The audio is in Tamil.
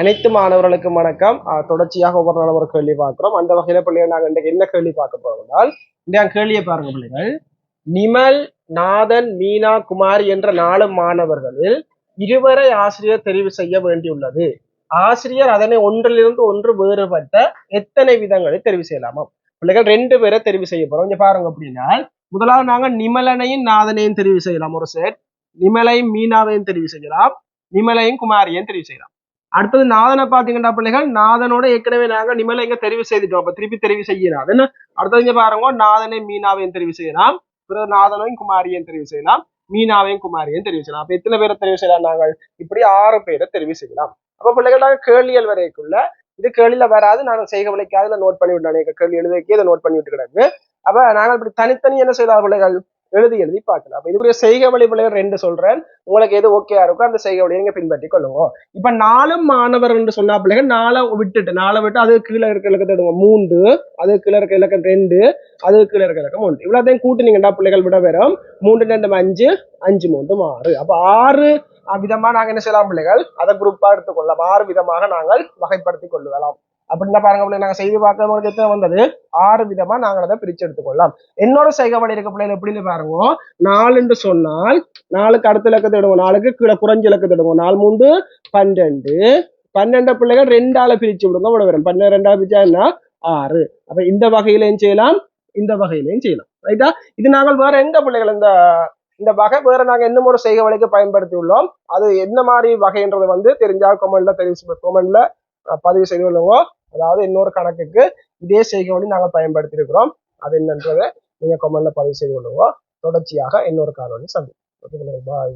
அனைத்து மாணவர்களுக்கும் வணக்கம். தொடர்ச்சியாக ஒவ்வொரு நாளும் ஒரு கேள்வி பார்க்கிறோம். அந்த வகையில பிள்ளைகள் நாங்கள் இன்றைக்கு என்ன கேள்வி பார்க்க போறோம்னால் இந்த கேள்வியை பாருங்க பிள்ளைகள். நிமல் நாதன் மீனா குமாரி என்ற நாலு மாணவர்களில் இருவரை ஆசிரியர் தெரிவு செய்ய வேண்டியுள்ளது. ஆசிரியர் அதனை ஒன்றிலிருந்து ஒன்று வேறுபட்ட எத்தனை விதங்களை தெரிவு செய்யலாமா பிள்ளைகள் ரெண்டு பேரை தெரிவு செய்ய போறோம். இங்க பாருங்க அப்படின்னா முதலாவது நாங்க நிமலனையும் நாதனையும் தெரிவு செய்யலாம். ஒரு செட் நிமலையும் மீனாவையும் தெரிவு செய்யலாம். நிமலையும் குமாரியையும் தெரிவு செய்யலாம். அடுத்தது நாதனை பாத்தீங்கன்னா பிள்ளைகள் நாதனோட ஏற்கனவே நாங்க நிமலை இங்க தெரிவு செய்துட்டோம். அப்ப திருப்பி தெரிவு செய்யலாம். என்ன அடுத்தது இங்க பாருங்க நாதனை மீனாவையும் தெரிவு செய்யலாம். பிறகு நாதனையும் குமாரியையும் தெரிவு செய்யலாம். மீனாவையும் குமாரியையும் தெரிவு செய்யலாம். அப்ப எத்தனை பேரை தெரிவு செய்யலாம் நாங்கள்? இப்படி ஆறு பேரை தெரிவு செய்யலாம். அப்ப பிள்ளைகள் நாங்க கேள்வியல் வரைக்குள்ள இது கேள்வியில வராது நாங்கள் செய்க விளைக்காதுல நோட் பண்ணி விட்டோம் கேள்வி எழுதிக்கே இதை நோட் பண்ணி விட்டு கிடக்கு அப்ப நாங்கள் இப்படி தனித்தனி என்ன செய்யலாம் பிள்ளைகள்? எழுதி எழுதி பார்க்கலாம். அப்போ இதுக்குரிய செய்க வழி பிள்ளைகள் ரெண்டு சொல்றேன். உங்களுக்கு எது ஓகேயா இருக்கோ அந்த செய்க வழியை நீங்க பின்பற்றி கொள்ளுங்க இப்ப நாலு மாணவர் என்று சொன்னா பிள்ளைங்க நாளை விட்டுட்டு நாளை விட்டு அது கீழே இருக்க இலக்கத்தை விடுங்க மூன்று அது கீழே இருக்க இலக்கம் ரெண்டு அது கீழே இருக்க இலக்கம் ஒன்று. இவ்வளவுதையும் கூட்டினீங்கன்னா பிள்ளைகள் விட வரும் மூன்று ரெண்டு அஞ்சு அஞ்சு மூன்று ஆறு. அப்ப ஆறு விதமா நாங்க என்ன செய்யலாம் பிள்ளைகள்? அதை குரூப்பா எடுத்துக்கொள்ளலாம் ஆறு விதமாக நாங்கள் வகைப்படுத்தி கொள்ளுவலாம் அப்படின்னா பாருங்க பிள்ளை நாங்க செய்து பார்க்க எத்தனை வந்தது? ஆறு விதமா நாங்கள் அதை பிரிச்சு எடுத்துக்கொள்ளலாம். என்னோட செய்க வழி இருக்க பிள்ளைங்க எப்படின்னு பாருங்க? நாலுன்னு சொன்னால் நாலுக்கு அடுத்த இலக்கத்தை விடுவோம் நாலுக்கு கீழே குறைஞ்ச இலக்கத்தை விடுவோம் நாலு மூன்று பன்னெண்டு பன்னெண்டு பிள்ளைகள் ரெண்டால பிரிச்சு விடுங்க இவ்வளவு வரும் பன்னெண்டு ரெண்டா பிரிச்சா என்ன? ஆறு. அப்ப இந்த வகையிலையும் செய்யலாம் இந்த வகையிலையும் செய்யலாம். ரைட்டா இது நாங்கள் வேற எங்க பிள்ளைகள் இந்த இந்த வகை? வேற நாங்க என்ன ஒரு செய்க வழிக்கு பயன்படுத்தி உள்ளோம் அது என்ன மாதிரி வகைன்றது வந்து தெரிஞ்சா கொமெண்ட்ல தெரிவு கொமெண்ட்ல பதிவு செய்து கொள்ளுவோம் அதாவது இன்னொரு கணக்குக்கு இதே செய்கை வழி நாங்கள் பயன்படுத்தி இருக்கிறோம் அது என்னன்றதை நீங்க கொமெண்ட்ல பதிவு செய்து கொள்ளுவோம் தொடர்ச்சியாக இன்னொரு காணொலி சந்திப்போம். பாய்